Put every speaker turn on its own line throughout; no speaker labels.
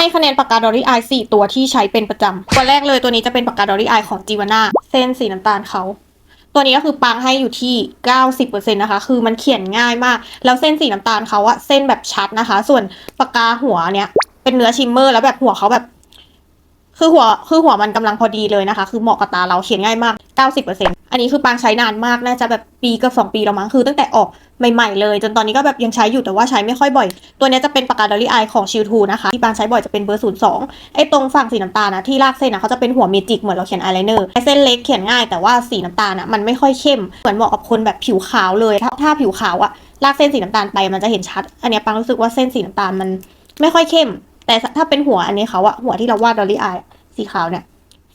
ให้คะแนนปากกาดอรี่อายสี่ตัวที่ใช้เป็นประจำตัวแรกเลยตัวนี้จะเป็นปากกาดอรี่อายของจีวาน่าเส้นสีน้ำตาลเขาตัวนี้ก็คือปังให้อยู่ที่ 90%นะคะ คือมันเขียนง่ายมาก แล้วเส้นสีน้ำตาลเขาอะเส้นแบบชัดนะคะ ส่วนปากกาหัวเนี้ยเป็นเนื้อชิมเมอร์ แล้วแบบหัวเขาแบบ คือหัว คือหัวมันกำลังพอดีเลยนะคะ คือเหมาะกับตาเราเขียนง่ายมาก 90% อันนี้คือปางใช้นานมากน่าจะแบบปีกับ2ปีแล้วมั้งคือตั้งแต่ออกใหม่ๆเลย จนตอนนี้ก็แบบยังใช้อยู่แต่ว่าใช้ไม่ค่อยบ่อย ตัวนี้จะเป็นปากกาดอลลี่อายของชิลทูนะคะที่ปางใช้บ่อยจะเป็นเบอร์02ไอ้ตรงฝั่งสีน้ำตาลนะที่ลากเส้นนะเขาจะเป็นหัวเมจิกเหมือนเราเขียนอายไลเนอร์เส้นเล็กเขียนง่ายแต่ว่าสีน้ำตาลนะมันไม่ค่อยเข้มเหมือนเหมาะกับคนแบบผิวขาวเลยถ้าถ้าผิวขาวอะลากเส้นสีน้ำตาลไปมันจะเห็นชัด อันนี้ปางรู้สึกว่าเส้นสีน้ำตาลมันไม่ค่อยเข้ม แต่ถ้าเป็นหัวอันนี้เขาอะหัวที่เราวาดดอลลี่อสีขาวเนี่ย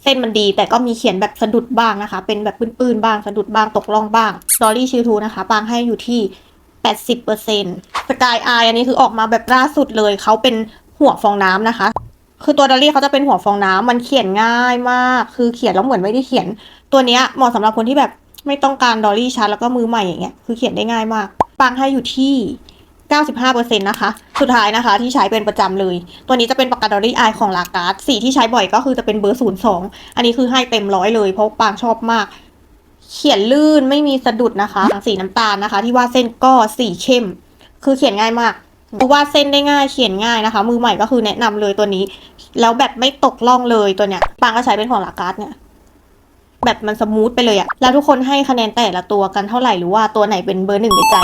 เส้นมันดี แต่ก็มีเขียนแบบสะดุดบ้างนะคะ เป็นแบบปื้นๆบ้างสะดุดบ้างตกล่องบ้างดอรี่ชิลทูนะคะปางให้อยู่ที่ 80%สกายอายอันนี้คือออกมาแบบล่าสุดเลยเขาเป็นหัวฟองน้ำนะคะ คือตัวดอลลี่เขาจะเป็นหัวฟองน้ำมันเขียนง่ายมาก คือเขียนแล้วเหมือนไม่ได้เขียน ตัวเนี้ยเหมาะสำหรับคนที่แบบไม่ต้องการดอลลี่ชัดแล้วก็มือใหม่อย่างเงี้ย คือเขียนได้ง่ายมากปางให้อยู่ที่ 95%นะคะ สุดท้ายนะคะที่ใช้เป็นประจำเลย ตัวนี้จะเป็นปากกาดอรี่อของลาการ์ดสีที่ใช้บ่อยก็คือจะเป็นเบอร์ 02 อันนี้คือให้เต็มร้อยเลยเพราะปางชอบมาก เขียนลื่นไม่มีสะดุดนะคะ สีน้ำตาลนะคะ ที่วาดเส้นก็สีเข้ม คือเขียนง่ายมากวาดเส้นได้ง่ายเขียนง่ายนะคะ มือใหม่ก็คือแนะนำเลยตัวนี้ แล้วแบบไม่ตกล่องเลยตัวเนี้ยปางก็ใช้เป็นของลาการ์ดเนี่ยแบบมันสมูทไปเลยอะแล้วทุกคนให้คะแนนแต่ละตัวกันเท่าไหร่หรือว่าตัวไหนเป็นเบอร์หนึ่งในใจ